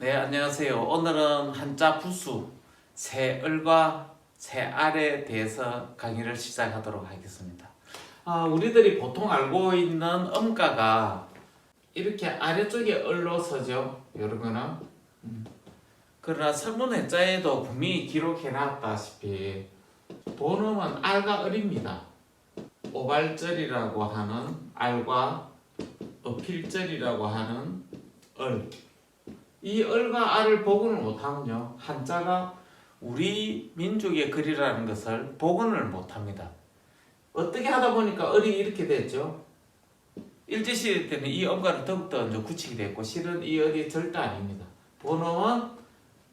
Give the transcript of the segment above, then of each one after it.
네, 안녕하세요. 오늘은 한자 부수 새을과 새알에 대해서 강의를 시작하도록 하겠습니다. 아, 우리들이 보통 알고 있는 음가가 이렇게 아래쪽에 을로 서죠. 거는. 음. 그러나 설문 해자에도 분명히 기록해놨다시피 본음은 알과 을입니다. 오발절이라고 하는 알과 어필절이라고 하는 을. 이 을과 알을 복원을 못하면요 한자가 우리 민족의 글이라는 것을 복원을 못합니다. 어떻게 하다 보니까 을이 이렇게 됐죠. 일제시대 때는 이 음가를 더욱더 이제 굳히게 됐고 실은 이 을이 절대 아닙니다. 본어는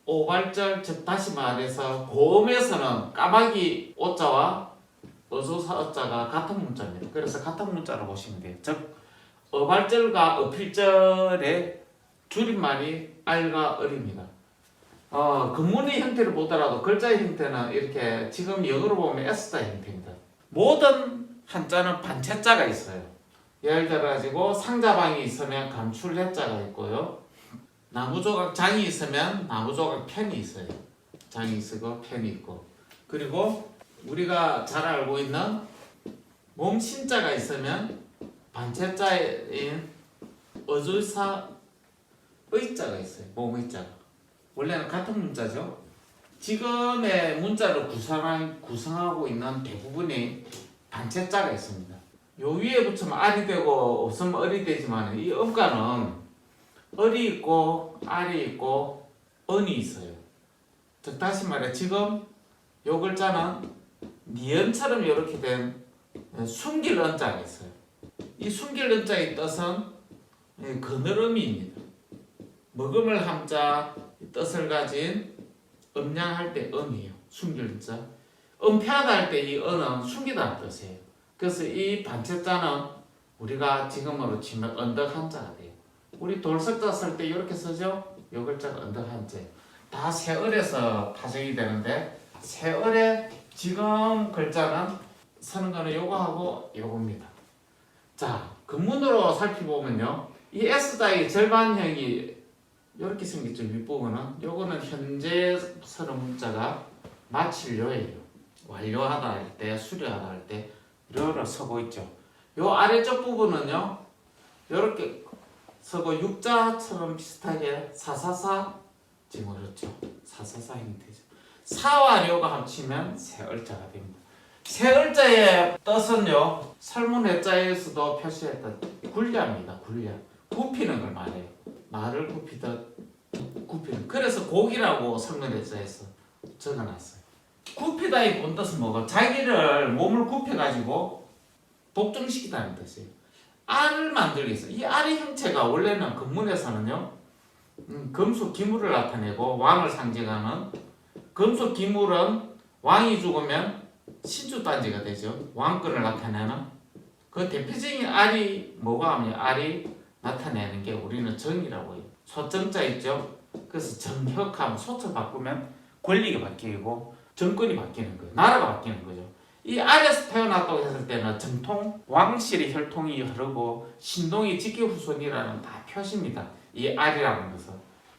오발절 즉 다시 말해서 고음에서는 까마귀 오자와 어조사 어자가 같은 문자입니다. 그래서 같은 문자로 보시면 돼요. 즉 어발절과 어필절의 줄임말이 알과 을입니다. 어, 근문의 형태를 보더라도 글자의 형태는 이렇게 지금 영어로 보면 S자 형태입니다. 모든 한자는 반체자가 있어요. 예를 들어 가지고 상자방이 있으면 감출해자가 있고요. 나무조각 장이 있으면 나무조각 편이 있어요. 장이 있고 편이 있고. 그리고 우리가 잘 알고 있는 몸신자가 있으면 반체자인 어줄사 의자가 있어요. 몸의자가. 원래는 같은 문자죠. 지금의 문자를 구성한, 구성하고 있는 대부분이 반체자가 있습니다. 요 위에 붙이면 알이 되고 없으면 을이 되지만 이 음가는 을이 있고 알이 있고 은이 있어요. 즉 다시 말해 지금 요 글자는 니은처럼 이렇게 된 숨길 은자가 있어요. 이 숨길 은자의 뜻은 예, 그늘음입니다. 먹음을 함자 뜻을 가진 음양할 때 음이에요. 숨길 자. 은폐하다 할 때 이 은은 숨기다는 뜻이에요. 그래서 이 반체자는 우리가 지금으로 치면 언덕 한자가 돼요. 우리 돌석자 쓸 때 이렇게 쓰죠? 요 글자가 언덕 한자. 다 세을에서 파생이 되는데 세을의 지금 글자는 쓰는 거는 요거하고 요겁니다. 자, 근문으로 살펴보면요. 이 S자의 절반형이 이렇게 생겼죠 윗부분은 요거는 현재 쓰는 문자가 마칠료예요. 완료하다 할 때 수료하다 할 때 료를 서고 있죠. 요 아래쪽 부분은요 요렇게 서고 육자처럼 비슷하게 사사사 지금 어렵죠. 사사사 형태죠. 사와 료가 합치면 세을자가 됩니다. 세을자의 뜻은요 설문해자에서도 표시했던 굴려입니다. 굴려. 굽히는 걸 말해요 말을 굽히듯 굽히는. 그래서 고기라고 설명대자에서 적어놨어요. 굽히다의 본 뜻은 뭐고 자기를 몸을 굽혀가지고 복종시키다는 뜻이에요. 알을 만들기 위해서. 이 알의 형체가 원래는 근문에서는요 음, 금속 기물을 나타내고 왕을 상징하는 금속 기물은 왕이 죽으면 신주 단지가 되죠. 왕권을 나타내는. 그 대표적인 알이 뭐가 하면 알이 나타내는 게 우리는 정이라고 해요. 소정자 있죠? 그래서 정혁하면 소처 바꾸면 권리가 바뀌고 정권이 바뀌는 거예요. 나라가 바뀌는 거죠. 이 알에서 태어났다고 했을 때는 정통 왕실의 혈통이 흐르고 신동이 직계후손이라는 다 표시입니다. 이 알이라는 것은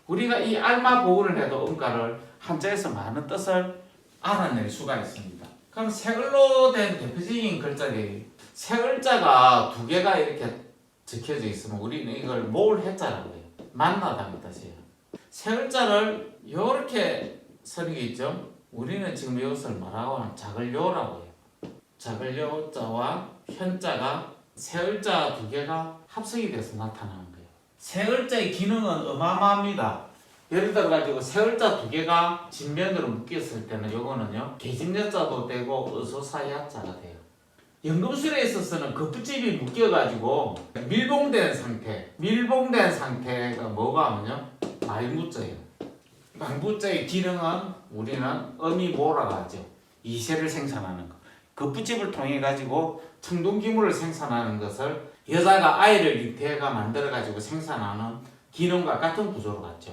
우리가 이 알마 보호를 해도 음가를 한자에서 많은 뜻을 알아낼 수가 있습니다. 그럼 세 글로 된 대표적인 글자들이 세 글자가 두 개가 이렇게 적혀져 있으면 우리는 이걸 모을 해자라고 해요. 만나다는 뜻이에요. 세 글자를 이렇게 쓰는 게 있죠. 우리는 지금 이것을 뭐라고 하면 작을요라고 해요. 작을요자와 현자가 세 글자 두 개가 합성이 돼서 나타나는 거예요. 세 글자의 기능은 어마어마합니다. 예를 들어 가지고 세 글자 두 개가 진면으로 묶였을 때는 요거는요 계집여자도 되고 의소사야자가 돼요. 연금술에 있어서는 그 붙집이 묶여가지고 밀봉된 상태, 밀봉된 상태가 뭐가 하면요 말무자예요. 말무자의 기능은 우리는 음이 하죠. 이세를 생산하는 거. 그 붙집을 통해 가지고 청동기물을 생산하는 것을 여자가 아이를 잉태가 만들어 가지고 생산하는 기능과 같은 구조로 갔죠.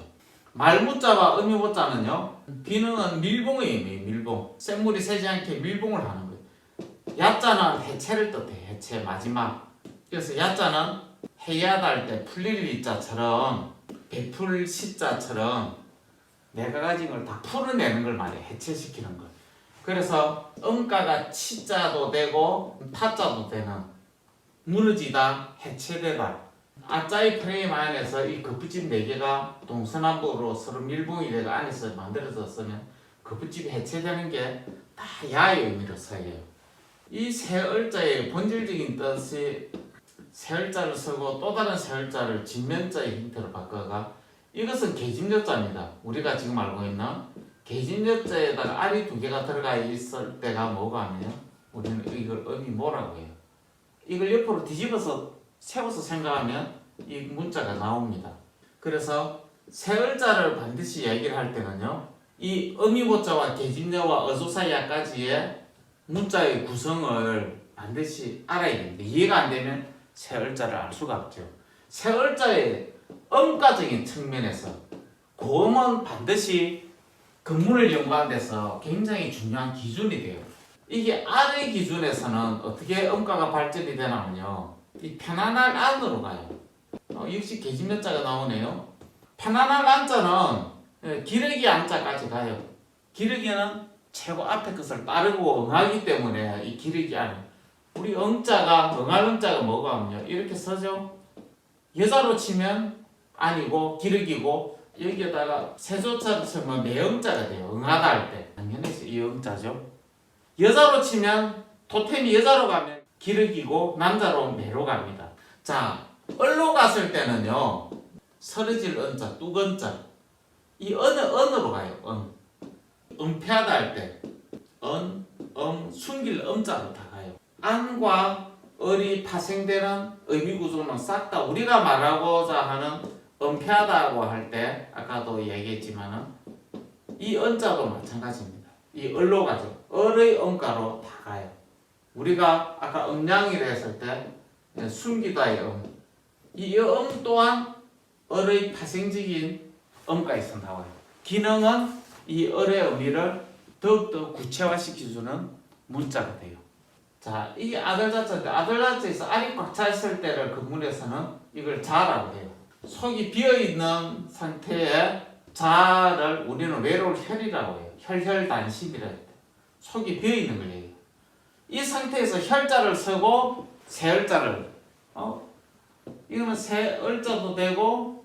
말무자와 음이모자는요 기능은 밀봉의 의미예요. 밀봉. 쇳물이 새지 않게 밀봉을 하는 거예요. 야자는 해체를 뜻해 해체 마지막. 그래서 야자는 해야다 할 때 풀릴 이자처럼 베풀 시자처럼 내가 가진 걸 다 풀어내는 걸 말해 해체시키는 걸. 그래서 음가가 치자도 되고 타자도 되는 무너지다 해체되다. 아짜의 프레임 안에서 이 거푸집 4개가 동서남북으로 서로 밀봉이 되고 안에서 만들어졌으면 거푸집이 해체되는 게 다 야의 의미로 사용해요 이세 을자의 본질적인 뜻이 세 을자를 쓰고 또 다른 세 을자를 진면자의 형태로 바꿔가 이것은 계집여자입니다. 우리가 지금 알고 있는 계집여자에다가 알이 두 개가 들어가 있을 때가 뭐가 하면 우리는 이걸 음이 뭐라고 해요. 이걸 옆으로 뒤집어서 세워서 생각하면 이 문자가 나옵니다. 그래서 세 을자를 반드시 얘기를 할 때는요. 이 음이보자와 계집여와 어조사야까지의 문자의 구성을 반드시 알아야 됩니다. 이해가 안 되면 세 을자를 알 수가 없죠. 세 을자의 음가적인 측면에서 고음은 반드시 근문을 연구하는 데서 굉장히 중요한 기준이 돼요. 이게 R의 기준에서는 어떻게 음가가 발전이 되냐면요. 이 편안할 안으로 가요. 어, 역시 계집몇자가 나오네요. 편안할 안자는 예, 기러기 안자까지 가요. 기러기는 최고 앞에 것을 따르고 응하기 때문에 이 기르기 안에 우리 응자가 응할 응자가 뭐가 하면요 이렇게 서죠. 여자로 치면 아니고 기르기고 여기에다가 세조자로 치면 매응자가 돼요. 응하다 할 때. 당연히 이 응자죠. 여자로 치면 토템이 여자로 가면 기르기고 남자로 매로 갑니다. 자 을로 갔을 때는요. 서르질 은자 뚝은자. 이 어느 언으로 가요. 은 은폐하다 할 때 은, 음, 숨길 음자로 다 가요. 안과 을이 파생되는 의미 구조는 싹 다 우리가 말하고자 하는 은폐하다고 할 때 아까도 얘기했지만은 이 은자도 마찬가지입니다. 이 을로 가죠. 을의 음가로 다 가요. 우리가 아까 음양이라 했을 때 예, 숨기다의 음. 이 음 또한 을의 파생적인 음가에서 나와요. 기능은 이 을의 의미를 더욱더 구체화시켜주는 문자가 돼요. 자, 이 아들 자체인데 아들 자체에서 알이 꽉 차 있을 때를 근문에서는 이걸 자라고 해요. 속이 비어 있는 상태의 자를 우리는 외로울 혈이라고 해요. 혈혈단심이라 해요. 속이 비어 있는 걸 얘기해요. 이 상태에서 혈자를 쓰고 세혈자를 어? 이거는 세을자도 되고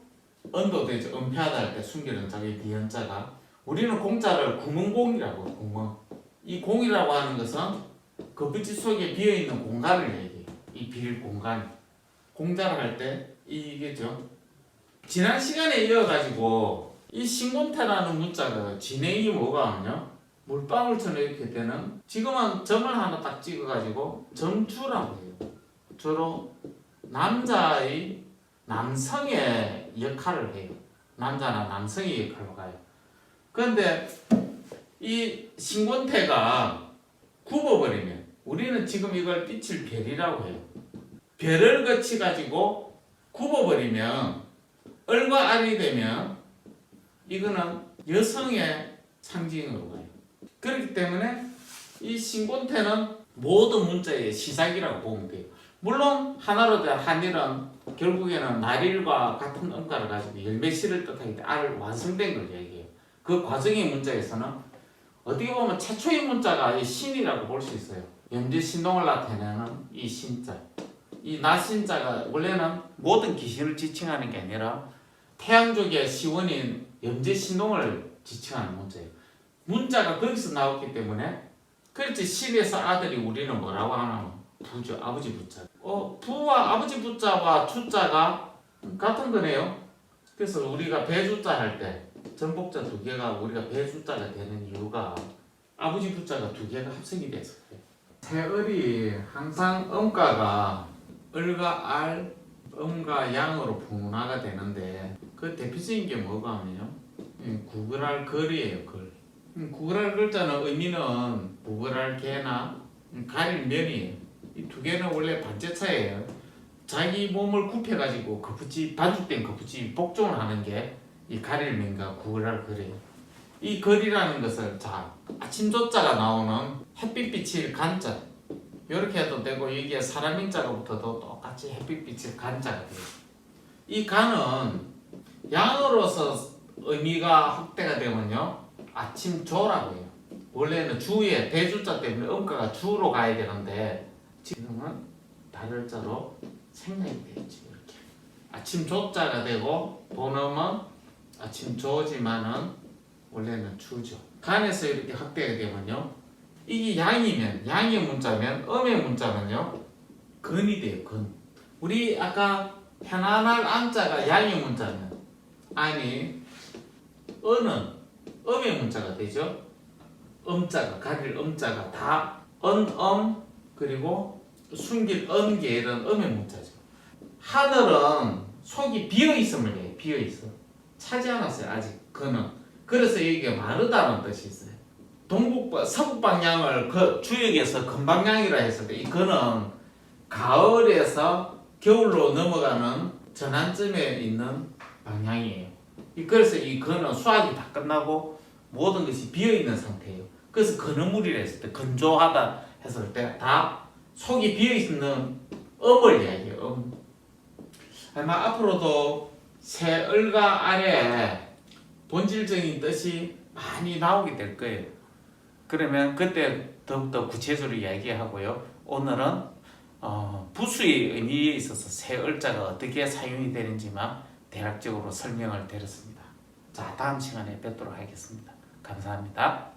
은도 되죠. 은폐하다 할 때 숨기는 자기 비현자가 우리는 공자를 구멍공이라고 구멍. 이 공이라고 하는 것은 그빛 속에 비어있는 공간을 얘기해요. 이 빌 공간. 공자를 할 때 이게죠. 지난 시간에 이어가지고 이 신곤태라는 문자가 진행이 뭐가 하냐? 물방울처럼 이렇게 되는 지금은 점을 하나 딱 찍어가지고 점주라고 해요. 주로 남자의 남성의 역할을 해요. 남자나 남성의 역할로 가요. 그런데 이 신곤태가 굽어버리면 우리는 지금 이걸 빛을 별이라고 해요. 별을 거치 가지고 굽어버리면 을과 알이 되면 이거는 여성의 상징으로 가요. 그렇기 때문에 이 신곤태는 모든 문자의 시작이라고 보면 돼요. 물론 하나로 된 한일은 결국에는 날일과 같은 음가를 가지고 열매시를 뜻하기 때문에 알 완성된 걸 얘기해요. 그 과정의 문자에서는 어떻게 보면 최초의 문자가 이 신이라고 볼 수 있어요. 염지 신동을 나타내는 이 신자. 이 나신자가 원래는 모든 귀신을 지칭하는 게 아니라 태양족의 시원인 염지 신동을 지칭하는 문자예요. 문자가 거기서 나왔기 때문에 그렇지 신에서 아들이 우리는 뭐라고 하냐면 부죠 아버지 부자. 어 부와 아버지 부자와 주자가 같은 거네요. 그래서 우리가 배주자 할 때 전복자 두 개가 우리가 배 숫자가 되는 이유가 아버지 부자가 두 개가 합성이 돼서. 세을이 항상 음가가 을과 알, 음과 양으로 분화가 되는데 그 대표적인 게 뭐가 하면요 음, 구글할 글이에요 글. 음, 구글할 글자는 의미는 구글할 개나 음, 가릴 면이에요. 이 두 개는 원래 반제차예요. 자기 몸을 굽혀가지고 거푸집 반죽된 거푸집 복종을 하는 게 이 가릴면과 구글할 글이에요. 이 글이라는 것을 자 아침 조자가 나오는 햇빛 비칠 간자 이렇게 해도 되고 여기에 사람인 자가 붙어도 똑같이 햇빛 비칠 간자가 돼요. 이 간은 양으로서 의미가 확대가 되면요 아침조라고 해요. 원래는 주에 대주자 때문에 음가가 주로 가야 되는데 지금은 다를 자로 생략이 되겠지 이렇게 아침 조자가 되고 본음은 아침 조지만은 원래는 주죠. 간에서 이렇게 확대가 되면요 이게 양이면 양의 문자면 음의 문자면요 근이 돼요 근. 우리 아까 편안할 안자가 양의 문자면 아니 은은 음의 문자가 되죠. 음자가 가릴 음자가 다 은, 음 그리고 숨길 은게 이런 음의 문자죠. 하늘은 속이 비어 있음을 얘기해. 비어 있어. 차지 않았어요 아직 그는. 그래서 여기가 마르다는 뜻이 있어요. 동북 서북 방향을 그 주역에서 금방향이라 했을 때이 그는 가을에서 겨울로 넘어가는 전환점에 있는 방향이에요. 이- 그래서 이 그는 수학이 다 끝나고 모든 것이 비어 있는 상태예요. 그래서 근어물이라 했을 때 건조하다 했을 때 다 속이 비어 있는 음을 이야기해요. 음. 아마 앞으로도 새 을과 아래 본질적인 뜻이 많이 나오게 될 거예요. 그러면 그때 더욱더 구체적으로 이야기하고요. 오늘은 어, 부수의 의미에 있어서 새 을자가 어떻게 사용이 되는지만 대략적으로 설명을 드렸습니다. 자, 다음 시간에 뵙도록 하겠습니다. 감사합니다.